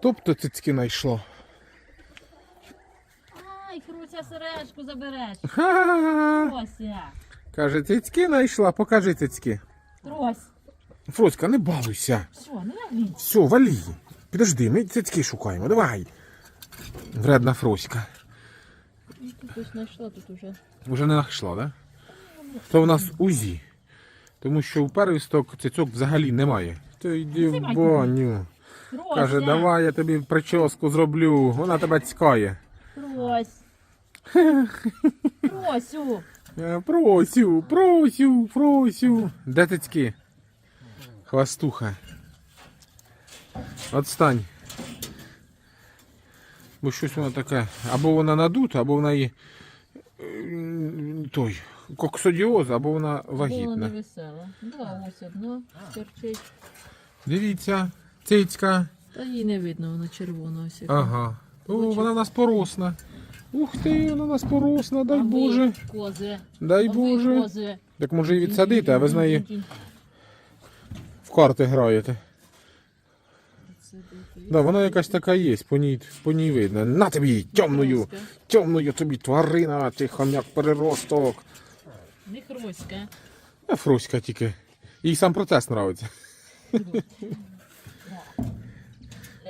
Тобто цицьки знайшло. Ай, Хруся сережку забереш. Ха-ха-ха. Каже, цицьки знайшла, покажи цицьки. Трось. Фроська, не балуйся. Що, не наглій? Все, валі. Підожди, ми цицьки шукаємо. Давай. Вредна Фроська. Знайшла тут уже. Вже не знайшла, да? То в нас УЗІ. Тому що у первісток цицьок взагалі немає. То йди в баню. Каже, давай я тобі прическу зроблю. Вона тебе цькає. Фрось. Фросю. Е, Просю, просю, просю. Де цицьки? Хвастуха. Отстань. Бо щось вона таке. Або вона надута, або вона є м, той коксодіоз, або вона Була не вагітна. весела. Да, ось одна терчить. Дивіться, цицька. Та її не видно, вона червона ось. яка. Ага. О, Бачиш? вона у нас поросна. Ух ти, вона у нас поросна, дай А ви, Боже. Кози. Дай А ви, Боже. кози. Так може і відсадити, а ви з неї в карти граєте. Да, вона якась така є, по ній, по ній видно. На тобі, темною, Хроська. темною тобі тварина, ти хомяк переросток. Не хроська. А Фроська тільки. Їй сам процес подобається.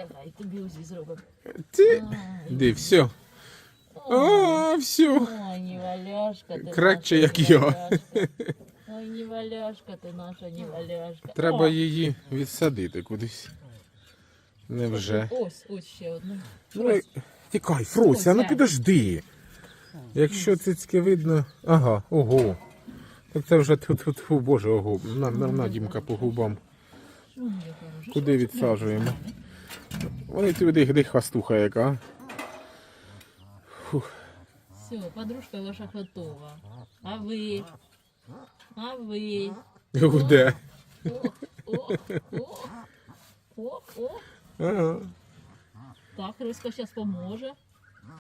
Давай, тобі узі зробимо. Ти. Ди, все. А, все. Ой, не валяшка ти Краще, наша, як я. валяшка. Ой, не валяшка ти наша, не валяшка. Треба О, її відсадити кудись. Невже? Ось, ось ще одна. Ну, і- тікай, Фрося, ну Фрося. підожди. Якщо цицьки видно. Ага, ого. Так це вже тут, тут, фу, боже, ого. На, на, на Дімка по губам. Куди відсаджуємо? Вони туди хвастуха яка. Все, подружка ваша готова. А ви? А ви? Де? О, о, о, о, о. Ага. Так, Риска зараз поможе.